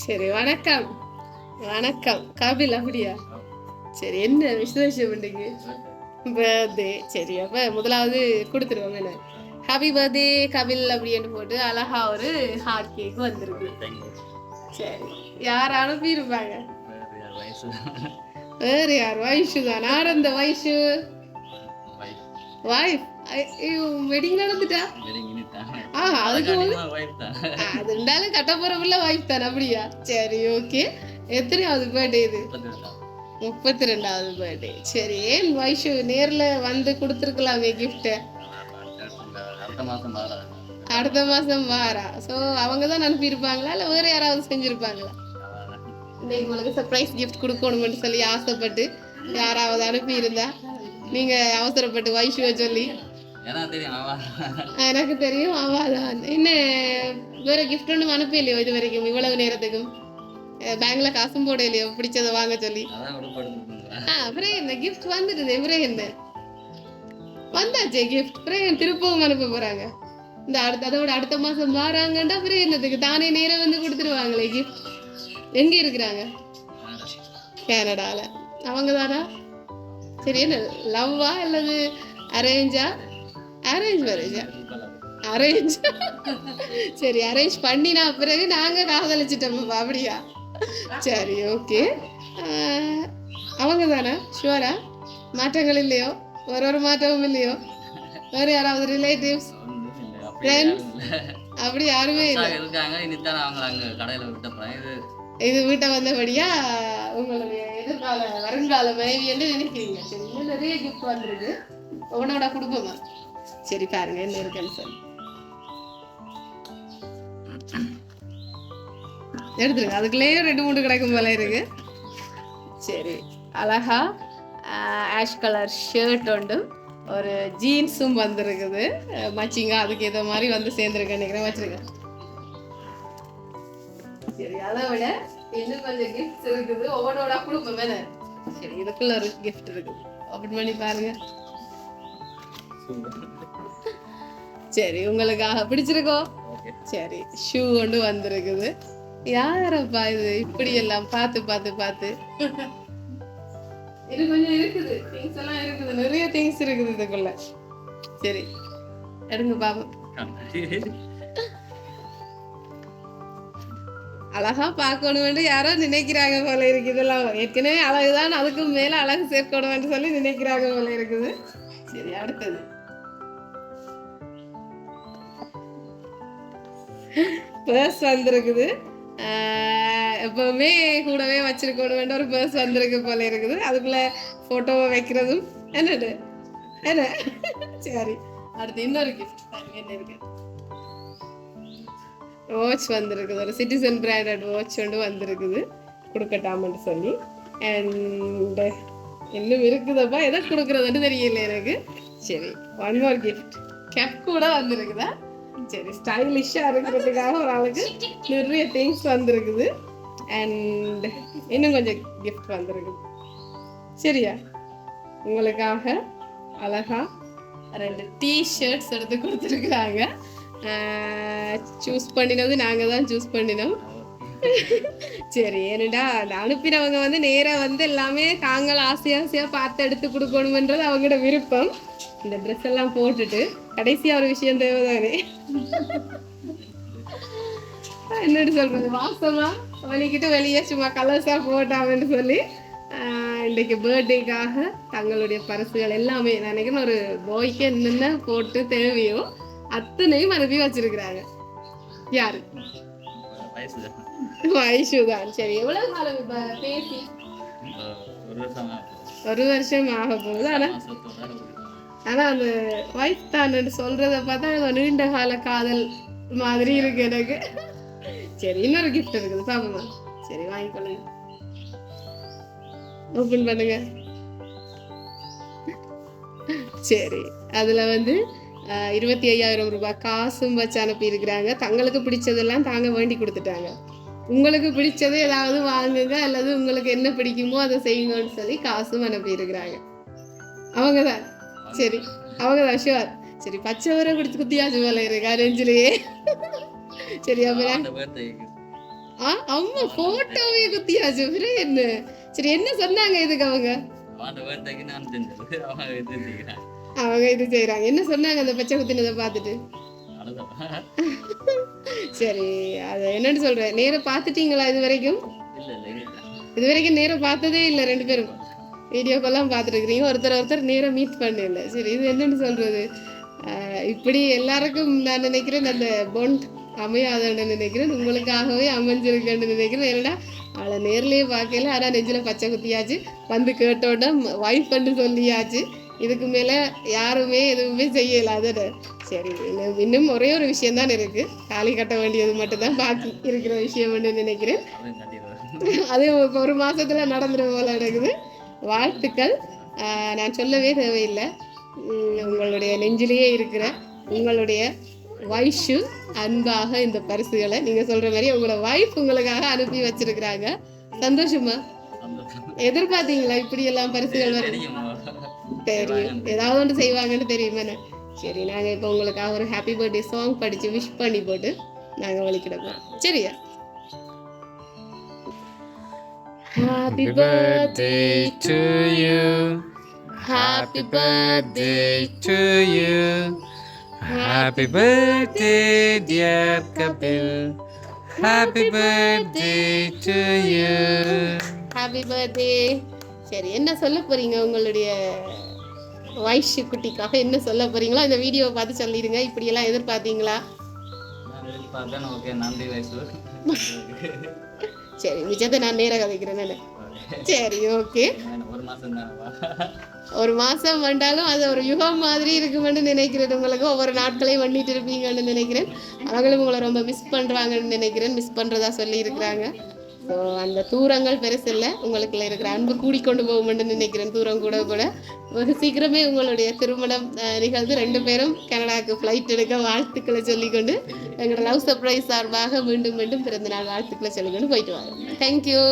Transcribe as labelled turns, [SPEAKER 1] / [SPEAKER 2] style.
[SPEAKER 1] சரி வணக்கம். வணக்கம். கபில் அப்படியா? சரி என்ன விசேஷம் இன்னைக்கு? பர்த்டே சரி அப்ப முதலாவது கொடுத்துருவோம் என்ன? ஹாப்பி பர்த்டே கபில் அப்படின்னு போட்டு அழகா ஒரு ஹாட் கேக் வந்திருக்கு. சரி யார் அனுப்பியிருப்பாங்க? வேற யார்? வயசு தான். யார் அந்த வயசு? வைஃப் வெட்டிங் நடந்துட்டா? அது இருந்தாலும் கட்ட போற பிள்ளை வைஃப் தானே அப்படியா? சரி ஓகே எத்தனையாவது பர்த்டே இது? முப்பத்தி ரெண்டாவது. பர்த்டே சரி ஏன் வைஷு நேர்ல வந்து கொடுத்துருக்கலாமே கிஃப்ட்டை
[SPEAKER 2] அடுத்த மாசம் வர?
[SPEAKER 1] ஸோ அவங்க தான் அனுப்பியிருப்பாங்களா? இல்லை வேற யாராவது செஞ்சிருப்பாங்களா? இன்னைக்கு உங்களுக்கு சர்ப்ரைஸ் கிஃப்ட் கொடுக்கணும்னு சொல்லி ஆசைப்பட்டு யாராவது அனுப்பியிருந்தா நீங்க அவசரப்பட்டு வைஷுவை சொல்லி எனக்கு தெரியும் அவாதான் என்ன வேற கிஃப்ட் ஒன்றும் அனுப்பலையோ இது வரைக்கும் இவ்வளவு நேரத்துக்கும்? பேங்க்ல காசும் போடலையோ? பிடிச்சதை வாங்க சொல்லி. அப்புறம் என்ன கிஃப்ட் வந்துடுது அப்புறம் என்ன வந்தாச்சே கிஃப்ட் அப்புறம் திருப்பவும் அனுப்ப போறாங்க. இந்த அடுத்த அதோட அடுத்த மாசம் வாராங்கண்டா அப்புறம் என்னதுக்கு தானே நேரம் வந்து கொடுத்துருவாங்களே கிஃப்ட் எங்க இருக்கிறாங்க? கனடால. அவங்க தானா சரி என்ன லவ்வா அல்லது அரேஞ்சா அரேஞ்ச் மேரேஜா அரேஞ்ச் சரி அரேஞ்ச் பண்ணினா பிறகு நாங்க காதலிச்சிட்டோம் அப்படியா? சரி ஓகே அவங்க தானே ஷுவரா மாற்றங்கள் இல்லையோ? ஒரு ஒரு மாற்றமும் இல்லையோ? வேற யாராவது ரிலேட்டிவ்ஸ் Friends? அப்படி யாருமே இல்லை.
[SPEAKER 2] இருக்காங்க இனித்தான் அவங்க அங்க கடையில விட்ட போறேன் இது
[SPEAKER 1] இது வீட்டை வந்தபடியா உங்களுடைய எதிர்கால வருங்கால மனைவி என்று நினைக்கிறீங்க. சரி நிறைய கிஃப்ட் வந்திருக்கு. உன்னோட குடும்பமா? சரி பாருங்க என்ன இருக்குன்னு சொல்லி எடுத்துருங்க அதுக்குள்ளேயே ரெண்டு மூணு கிடக்கும் போல இருக்கு சரி அழகா ஆஷ் கலர் ஷர்ட் உண்டு ஒரு ஜீன்ஸும் வந்திருக்குது மச்சிங்க அதுக்கு ஏதோ மாதிரி வந்து சேர்ந்துருக்கேன் நினைக்கிறேன் வச்சிருக்கேன் சரி அதை விட இன்னும் கொஞ்சம் கிஃப்ட்ஸ் இருக்குது ஒவ்வொன்றோட குடும்பம் வேற சரி இதுக்குள்ள ஒரு கிஃப்ட் இருக்குது ஓப்பன் பண்ணி பாருங்க சரி உங்களுக்காக பிடிச்சிருக்கோ சரி ஷூ ஒன்று வந்திருக்குது. யாரப்பா இது? இப்படி எல்லாம் பார்த்து பார்த்து பார்த்து. இது கொஞ்சம் இருக்குது. திங்ஸ் எல்லாம் இருக்குது. நிறைய திங்ஸ் இருக்குது இதுக்குள்ள. சரி எடுங்க பாப்போம். அழகா பார்க்கணும்னு யாரோ நினைக்கிறாங்க போல இருக்கு. இதெல்லாம் ஏற்கனவே அழகுதான். அதுக்கு மேல அழகு சேர்க்கணும்னு சொல்லி நினைக்கிறாங்க போல இருக்குது. சரி அடுத்தது. பர்ஸ் வந்திருக்குது. எப்பவுமே கூடவே வச்சிருக்கணும் ஒரு பர்ஸ் வந்திருக்கு போல இருக்குது. அதுக்குள்ள போட்டோவை வைக்கிறதும் என்னது? என்ன? சரி. அடுத்து இன்னொரு கிஃப்ட் என்ன இருக்கு? வாட்ச் வந்திருக்குது. ஒரு சிட்டிசன் பிராண்டட் வாட்ச் ஒன்று வந்திருக்குது. கொடுக்கட்டாமன்னு சொல்லி. அண்ட் இன்னும் இருக்குதப்பா. எதை கொடுக்குறதுன்னு தெரியல எனக்கு. சரி ஒன் மோர் கிஃப்ட் கேப் கூட வந்திருக்குதா? சரி ஸ்டைலிஷாக இருக்கிறதுக்காக ஒரு ஆளுக்கு நிறைய திங்ஸ் வந்திருக்குது. அண்ட் இன்னும் கொஞ்சம் கிஃப்ட் வந்திருக்குது சரியா? உங்களுக்காக அழகா ரெண்டு டீ ஷர்ட்ஸ் எடுத்து கொடுத்துருக்குறாங்க. சூஸ் பண்ணினது நாங்கள் தான் சூஸ் பண்ணினோம். சரி ஏன்டா அந்த அனுப்பினவங்க வந்து நேராக வந்து எல்லாமே தாங்கள் ஆசை ஆசையாக பார்த்து எடுத்து கொடுக்கணுமன்றது அவங்களோட விருப்பம். இந்த ட்ரெஸ் எல்லாம் போட்டுட்டு கடைசியாக ஒரு விஷயம் தேவைதானே? என்னடி சொல்றது? வாசமா? வலிக்கிட்டு வெளியே சும்மா கலர்ஸாக போட்டாமன்னு சொல்லி இன்றைக்கு பர்த்டேக்காக தங்களுடைய பரிசுகள் எல்லாமே நான் நினைக்கிறேன் ஒரு பாய்க்கு என்னென்ன போட்டு தேவையோ அத்தனையும் மறுபடியும் வச்சிருக்கிறாங்க. யாரு?
[SPEAKER 2] வயசு
[SPEAKER 1] சரி எவ்வளவு காலம் இப்ப பேசி?
[SPEAKER 2] ஒரு வருஷம்
[SPEAKER 1] ஆக போகுது. ஆனா ஆனா அந்த ஒய்ஃப் தான் சொல்றத பார்த்தா நீண்ட கால காதல் மாதிரி இருக்கு எனக்கு. சரி இன்னொரு கிஃப்ட் இருக்குது. பாப்போமா சரி வாங்கிக்கொள்ளுங்க ஓப்பன் பண்ணுங்க. சரி அதுல வந்து இருபத்தி ஐயாயிரம் ரூபாய் காசும் வச்சு அனுப்பி இருக்கிறாங்க தங்களுக்கு பிடிச்சதெல்லாம் தாங்க வேண்டி கொடுத்துட்டாங்க. உங்களுக்கு பிடிச்சது ஏதாவது வாங்குங்க அல்லது உங்களுக்கு என்ன பிடிக்குமோ அதை செய்யுங்கன்னு சொல்லி காசும் அனுப்பி இருக்கிறாங்க அவங்க தான் சரி அவங்க தான் ஷுவர் சரி பச்சை வரை குடிச்சு குத்தியாச்சு போல இருக்கு அரேஞ்சிலேயே சரி அப்புறம்? ஆ அம்மா போட்டோவே குத்தியாச்சு அப்புறம் என்ன? சரி என்ன சொன்னாங்க இதுக்கு அவங்க? அவங்க இது செய்றாங்க. என்ன சொன்னாங்க அந்த பச்சை குத்தினதை பார்த்துட்டு? சரி அது என்னன்னு சொல்றேன் நேர பார்த்துட்டீங்களா இது வரைக்கும்? இது வரைக்கும் நேரம் பார்த்ததே இல்லை ரெண்டு பேரும். வீடியோக்கெல்லாம் பார்த்துருக்குறீங்க ஒருத்தர் ஒருத்தர் நேரம் மீட் பண்ணல. சரி இது என்னன்னு சொல்றது? ஆஹ் இப்படி எல்லாருக்கும் நான் நினைக்கிறேன் அந்த பொண்ட் அமையாதன்னு நினைக்கிறேன். உங்களுக்காகவே அமைஞ்சிருக்கேன்னு நினைக்கிறேன். ஏன்னா அவளை நேர்லேயே பார்க்கல. ஆனால் நெஞ்சில் பச்சை குத்தியாச்சு. வந்து கேட்டோட ஒய்ஃப் பண்ணு சொல்லியாச்சு. இதுக்கு மேலே யாருமே எதுவுமே செய்யலை. அதோட சரி இன்னும் இன்னும் ஒரே ஒரு விஷயம் தான் இருக்கு. தாலி கட்ட வேண்டியது மட்டும்தான் பாக்கி இருக்கிற விஷயம்னு நினைக்கிறேன். அது இப்போ ஒரு மாசத்துல நடந்துடும் போல இருக்குது வாழ்த்துக்கள். நான் சொல்லவே தேவையில்லை. உங்களுடைய நெஞ்சிலேயே இருக்கிற உங்களுடைய வைஷு அன்பாக இந்த பரிசுகளை நீங்க சொல்ற மாதிரி உங்களோட வைஃப் உங்களுக்காக அனுப்பி வச்சிருக்கிறாங்க. சந்தோஷமா? எதிர்பார்த்தீங்களா இப்படி எல்லாம் பரிசுகள்
[SPEAKER 2] தெரியும்?
[SPEAKER 1] தெரியும். ஏதாவது ஒன்று செய்வாங்கன்னு தெரியுமே சரி நாங்கள் இப்போ உங்களுக்காக ஒரு ஹாப்பி பர்த்டே சாங் படித்து விஷ் பண்ணி போட்டு நாங்க வலிக்கிடப்போம் சரியா happy birthday
[SPEAKER 3] to you.
[SPEAKER 1] Happy birthday
[SPEAKER 3] to you. Happy birthday, dear Kapil. Happy birthday to you.
[SPEAKER 1] Happy birthday சரி என்ன சொல்ல போறீங்க உங்களுடைய வயசு குட்டிக்காக என்ன சொல்ல போறீங்களோ இந்த வீடியோவை பார்த்து சொல்லிடுங்க. இப்படியெல்லாம் எதிர்பார்த்தீங்களா? சரி மிச்சத்தை நான் நேராக கதைக்கிறேன் நான். சரி ஓகே.
[SPEAKER 2] ஒரு மாதம்
[SPEAKER 1] வந்தாலும் அது ஒரு யுகம் மாதிரி இருக்குமென்னு நினைக்கிறேன். உங்களுக்கு ஒவ்வொரு நாட்களையும் பண்ணிட்டு இருப்பீங்கன்னு நினைக்கிறேன். அவங்களும் உங்களை ரொம்ப மிஸ் பண்றாங்கன்னு நினைக்கிறேன். மிஸ் பண்றதா சொல்லி இருக்கிறாங்க ஸோ அந்த தூரங்கள் பெருசு இல்லை உங்களுக்குள்ள இருக்கிற அன்பு கூடிக்கொண்டு போகும்னு நினைக்கிறேன் தூரம் கூட கூட. வெகு சீக்கிரமே உங்களுடைய திருமணம் அஹ், நிகழ்ந்து ரெண்டு பேரும் கனடாவுக்கு ஃப்ளைட் எடுக்க வாழ்த்துக்களை சொல்லிக்கொண்டு எங்களோட லவ் சர்ப்ரைஸ் சார்பாக மீண்டும் மீண்டும் பிறந்த நாள் வாழ்த்துக்களை சொல்லிக்கொண்டு போயிட்டு வாங்க. தேங்க்யூ